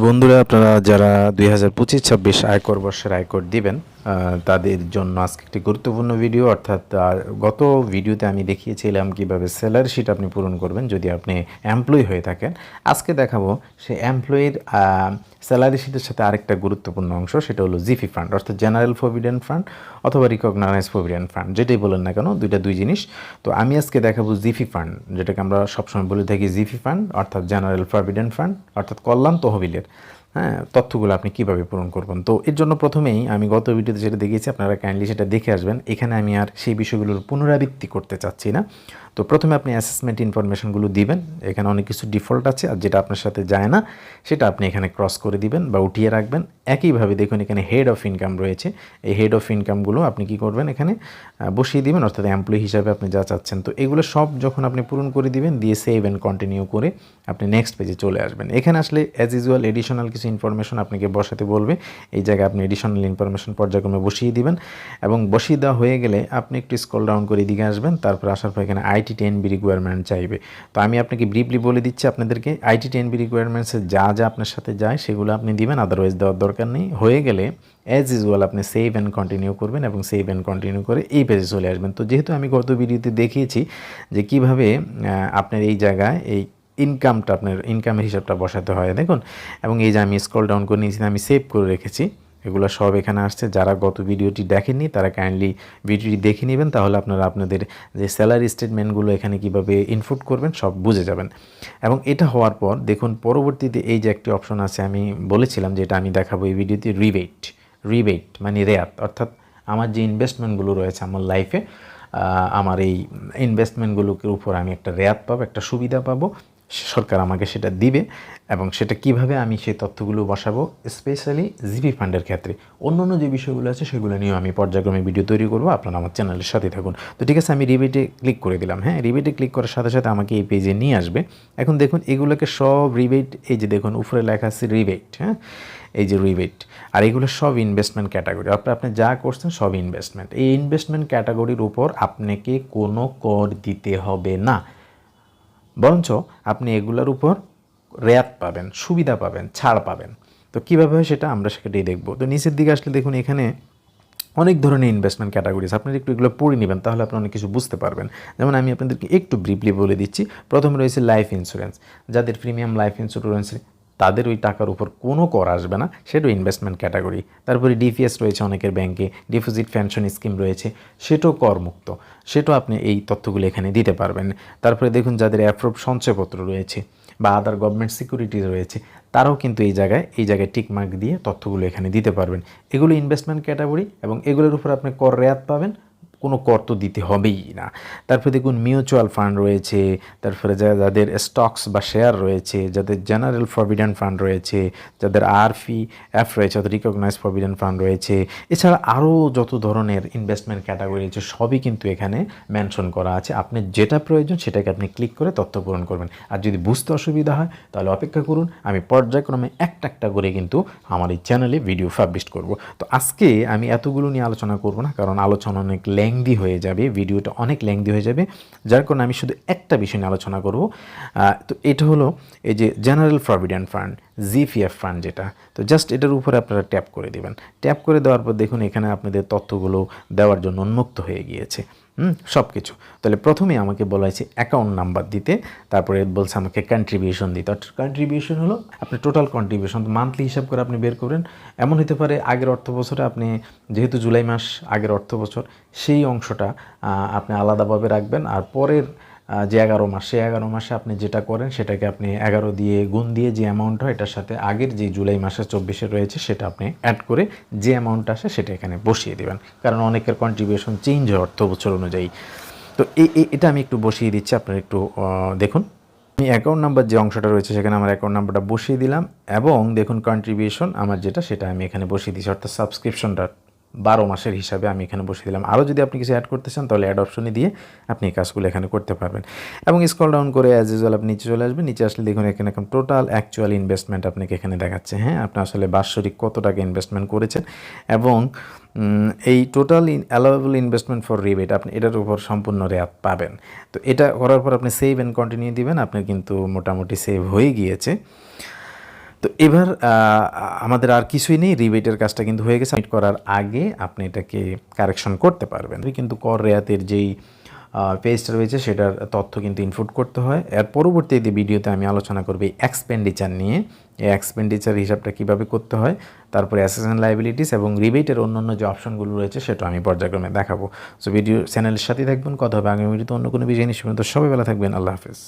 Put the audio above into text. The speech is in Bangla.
বন্ধুরা আপনারা যারা দুই হাজার পঁচিশ ছাব্বিশ আয়কর বর্ষের আয়কর দিবেন তাদের জন্য আজকে একটি গুরুত্বপূর্ণ ভিডিও অর্থাৎ গত ভিডিওতে আমি দেখিয়েছিলাম কীভাবে স্যালারি শিট আপনি পূরণ করবেন যদি আপনি এমপ্লয়ি হয়ে থাকেন। আজকে দেখাবো সেই এমপ্লয়ির স্যালারি শিটের সাথে আরেকটা গুরুত্বপূর্ণ অংশ, সেটা হলো জিফি ফান্ড অর্থাৎ জেনারেল প্রভিডেন্ট ফান্ড অথবা রিকগনাইজ প্রভিডেন্ট ফান্ড যেটাই বলেন না কেন, দুইটা দুই জিনিস। তো আমি আজকে দেখাবো জিফি ফান্ড যেটাকে আমরা সবসময় বলে থাকি জিফি ফান্ড অর্থাৎ জেনারেল প্রভিডেন্ট ফান্ড অর্থাৎ কল্যাণ তহবিলের। হ্যাঁ তথ্যগুলো আপনি কীভাবে পূরণ করবেন? তো এর জন্য প্রথমেই আমি গত ভিডিওতে যেটা দেখিয়েছি, আপনারা কাইন্ডলি সেটা দেখে আসবেন। এখানে আমি আর সেই বিষয়গুলোর পুনরাবৃত্তি করতে চাচ্ছি না। তো প্রথমে আপনি অ্যাসেসমেন্ট ইনফরমেশনগুলো দিবেন। এখানে অনেক কিছু ডিফল্ট আছে আর যেটা আপনার সাথে যায় না, সেটা আপনি এখানে ক্রস করে দিবেন বা উঠিয়ে রাখবেন। একইভাবে দেখুন এখানে হেড অফ ইনকাম রয়েছে। এই হেড অফ ইনকামগুলো আপনি কি করবেন এখানে বসিয়ে দিবেন, অর্থাৎ এমপ্লয়ি হিসাবে আপনি যা চাচ্ছেন। তো এগুলো সব যখন আপনি পূরণ করে দিবেন, দিয়ে সেভ অ্যান্ড কন্টিনিউ করে আপনি নেক্সট পেজে চলে আসবেন। এখানে আসলে অ্যাজ ইউজুয়াল এডিশনাল কিছু ইনফরমেশন আপনাকে বসাতে বলবে। এই জায়গায় আপনি এডিশনাল ইনফরমেশন পর্যায়ক্রমে বসিয়ে দিবেন। এবং বসিয়ে দেওয়া হয়ে গেলে আপনি একটু স্কল ডাউন করে এদিকে আসবেন। তারপর আসার পর এখানে আইটি টেন বি রিকোয়ারমেন্ট চাইবে। তো আমি আপনাকে ব্রিফলি বলে দিচ্ছি আপনাদেরকে আইটি টেন বি রিকোয়ারমেন্টসে যা যা আপনার সাথে যায় সেগুলো আপনি দিবেন আদারওয়াইজ দেওয়ার দরকার নেই। হয়ে গেলে অ্যাজ ইউজুয়াল আপনি সেভ অ্যান্ড কন্টিনিউ করবেন এবং সেভ অ্যান্ড কন্টিনিউ করে এই পেজে চলে আসবেন। তো যেহেতু আমি গত ভিডিওতে দেখিয়েছি যে কীভাবে আপনার এই জায়গায় এই ইনকামটা আপনার ইনকামের হিসাবটা বসাতে হয়, দেখুন। এবং এই যে আমি স্ক্রল ডাউন করে নিয়েছি, আমি সেভ করে রেখেছি। এগুলো সব এখানে আসছে। যারা গত ভিডিওটি দেখেননি, তারা কাইন্ডলি ভিডিওটি দেখে নেবেন। তাহলে আপনারা আপনাদের যে স্যালারি স্টেটমেন্টগুলো এখানে কীভাবে ইনপুট করবেন, সব বুঝে যাবেন। এবং এটা হওয়ার পর দেখুন, পরবর্তীতে এই যে একটি অপশন আছে, আমি বলেছিলাম যে এটা আমি দেখাবো এই ভিডিওতে রিবেট রিবেট মানে রেয়াত। অর্থাৎ আমার যে ইনভেস্টমেন্টগুলো রয়েছে আমার লাইফে আমার এই ইনভেস্টমেন্টগুলোর উপর আমি একটা রেয়াত পাবো, একটা সুবিধা পাবো। সরকার আমাকে সেটা দিবে এবং সেটা কীভাবে আমি সেই তথ্যগুলো বসাবো স্পেশালি জিপি ফান্ডের ক্ষেত্রে। অন্য অন্য যে বিষয়গুলো আছে, সেগুলো নিয়েও আমি পর্যায়ক্রমে ভিডিও তৈরি করব। আপনারা আমার চ্যানেলের সাথে থাকুন। তো ঠিক আছে, আমি রিবেটে ক্লিক করে দিলাম। হ্যাঁ রিবেটে ক্লিক করার সাথে সাথে আমাকে এই পেজে নিয়ে আসবে। এখন দেখুন, এগুলোকে সব রিবেট এই যে দেখুন, উপরে লেখা আছে রিবেট হ্যাঁ? এই যে রিবেট আর এগুলো সব ইনভেস্টমেন্ট ক্যাটাগরি আপনি আপনি যা করছেন, সব ইনভেস্টমেন্ট এই ইনভেস্টমেন্ট ক্যাটাগরির উপর আপনাকে কোনো কর দিতে হবে না। বরঞ্চ আপনি এগুলোর উপর রেয়াত পাবেন, সুবিধা পাবেন, ছাড় পাবেন। তো কীভাবে হয় সেটা আমরা সেটাই দেখব। তো নিচের দিকে আসলে দেখুন, এখানে অনেক ধরনের ইনভেস্টমেন্ট ক্যাটাগরিজ আপনারা একটু এগুলো পড়ে নেবেন, তাহলে আপনি অনেক কিছু বুঝতে পারবেন। যেমন আমি আপনাদেরকে একটু ব্রিফলি বলে দিচ্ছি, প্রথমে রয়েছে লাইফ ইন্স্যুরেন্স যাদের প্রিমিয়াম লাইফ ইন্স্যুরেন্স তাদের ওই টাকার উপর কোনো কর আসবে না, সেটাও ইনভেস্টমেন্ট ক্যাটাগরি তারপরে ডিপিএস রয়েছে অনেকের ব্যাংকে ডিপোজিট পেনশন স্কিম রয়েছে, সেটাও করমুক্ত। সেটাও আপনি এই তথ্যগুলো এখানে দিতে পারবেন। তারপরে দেখুন যাদের অ্যাপ্রুভ সঞ্চয়পত্র রয়েছে বা আদার গভর্নমেন্ট সিকিউরিটি রয়েছে, তারাও কিন্তু এই জায়গায় এই জায়গায় টিকমার্ক দিয়ে তথ্যগুলো এখানে দিতে পারবেন। এগুলো ইনভেস্টমেন্ট ক্যাটাগরি এবং এগুলোর উপর আপনি কর রেয়াত পাবেন। কোনো কর তো দিতে হবেই না। তারপরে দেখুন মিউচুয়াল ফান্ড রয়েছে, তারপরে যা- যাদের স্টকস বা শেয়ার রয়েছে, যাদের জেনারেল প্রভিডেন্ট ফান্ড রয়েছে, যাদের আরফি এফ রয়েছে, অর্থাৎ রিকগনাইজ প্রভিডেন্ট ফান্ড রয়েছে, এছাড়া আরও যত ধরনের ইনভেস্টমেন্ট ক্যাটাগরি রয়েছে, সবই কিন্তু এখানে মেনশন করা আছে। আপনি যেটা প্রয়োজন সেটাকে আপনি ক্লিক করে তথ্য পূরণ করবেন। আর যদি বুঝতে অসুবিধা হয়, তাহলে অপেক্ষা করুন, আমি পর্যায়ক্রমে একটা একটা করে কিন্তু আমার এই চ্যানেলে ভিডিও পাবলিশ করব। তো আজকে আমি এতগুলো নিয়ে আলোচনা করব না, কারণ আলোচনা অনেক লেংদি হয়ে যাবে, ভিডিওটা অনেক লেংদি হয়ে যাবে, যার কারণে আমি শুধু একটা বিষয় নিয়ে আলোচনা করব। তো এটা হলো এই যে general provident fund GPF fund যেটা, তো জাস্ট এটার উপরে আপনারা ট্যাপ করে দেবেন। ট্যাপ করে দেওয়ার পর দেখুন এখানে আপনাদের তথ্যগুলো দেওয়ার জন্য উন্মুক্ত হয়ে গিয়েছে। সব কিছু তাহলে প্রথমে আমাকে বলা হয়েছে অ্যাকাউন্ট নাম্বার দিতে, তারপরে বলছে আমাকে কন্ট্রিবিউশন দিতে। অর্থাৎ কন্ট্রিবিউশন হলো আপনি টোটাল কন্ট্রিবিউশন মান্থলি হিসাব করে আপনি বের করবেন। এমন হতে পারে আগের অর্থ বছরে আপনি, যেহেতু জুলাই মাস আগের অর্থ বছর, সেই অংশটা আপনি আলাদাভাবে রাখবেন। আর পরের যে এগারো মাস এগারো মাসে আপনি যেটা করেন সেটাকে আপনি এগারো দিয়ে গুণ দিয়ে যে অ্যামাউন্ট হয়, এটার সাথে আগের যে জুলাই মাসের চব্বিশে রয়েছে সেটা আপনি অ্যাড করে যে অ্যামাউন্ট আসে সেটা এখানে বসিয়ে দেবেন। কারণ অনেকের কন্ট্রিবিউশন চেঞ্জ হয় অর্থ বছর অনুযায়ী। তো এটা আমি একটু বসিয়ে দিচ্ছি, আপনারা একটু দেখুন। আমি অ্যাকাউন্ট নাম্বার যে অংশটা রয়েছে সেখানে আমার অ্যাকাউন্ট নাম্বারটা বসিয়ে দিলাম এবং দেখুন কন্ট্রিবিউশন আমার যেটা সেটা আমি এখানে বসিয়ে দিচ্ছি, অর্থাৎ সাবস্ক্রিপশনটা বারো মাসের হিসাবে আমি এখানে বসিয়ে দিলাম। আরও যদি আপনি কিছু অ্যাড করতে চান, তাহলে অ্যাড অপশনে দিয়ে আপনি এই কাজগুলো এখানে করতে পারবেন। এবং স্কল ডাউন করে অ্যাজ ইউজুয়াল আপনি নিচে চলে আসবেন। নিচে আসলে দেখুন, এখানে এখন টোটাল অ্যাকচুয়াল ইনভেস্টমেন্ট আপনাকে এখানে দেখাচ্ছে। হ্যাঁ আপনি আসলে বাৎসরিক কত টাকা ইনভেস্টমেন্ট করেছেন? এবং এই total allowable investment for rebate আপনি এটার উপর সম্পূর্ণ রেয়াত পাবেন। তো এটা করার পর আপনি সেভ অ্যান্ড কন্টিনিউ দিবেন। আপনার কিন্তু মোটামুটি সেভ হয়ে গিয়েছে। তো তো এবার আমাদের আর কিছুই নেই। রিবেটের কাজটা কিন্তু হয়ে গেছে। সাবমিট করার আগে আপনি এটাকে কারেকশন করতে পারবেন। কিন্তু কর রেয়াতের যেই পেজটা রয়েছে, সেটার তথ্য কিন্তু ইনপুট করতে হয়। এর পরবর্তীতে ভিডিওতে আমি আলোচনা করব এক্সপেন্ডিচার নিয়ে। এই এক্সপেন্ডিচার হিসাবটা কীভাবে করতে হয়, তারপরে অ্যাসেসেন্ট লাইবিলিটিস এবং রিবেটের অন্যান্য যে অপশনগুলো রয়েছে, সেটা আমি পর্যায়ক্রমে দেখাবো। সো ভিডিও চ্যানেলের সাথে থাকবেন, কথা হবে আগামী ভিডিওতে অন্য কোনো বিষয় সে পর্যন্ত সবাই ভালো থাকবেন, আল্লাহ হাফেজ।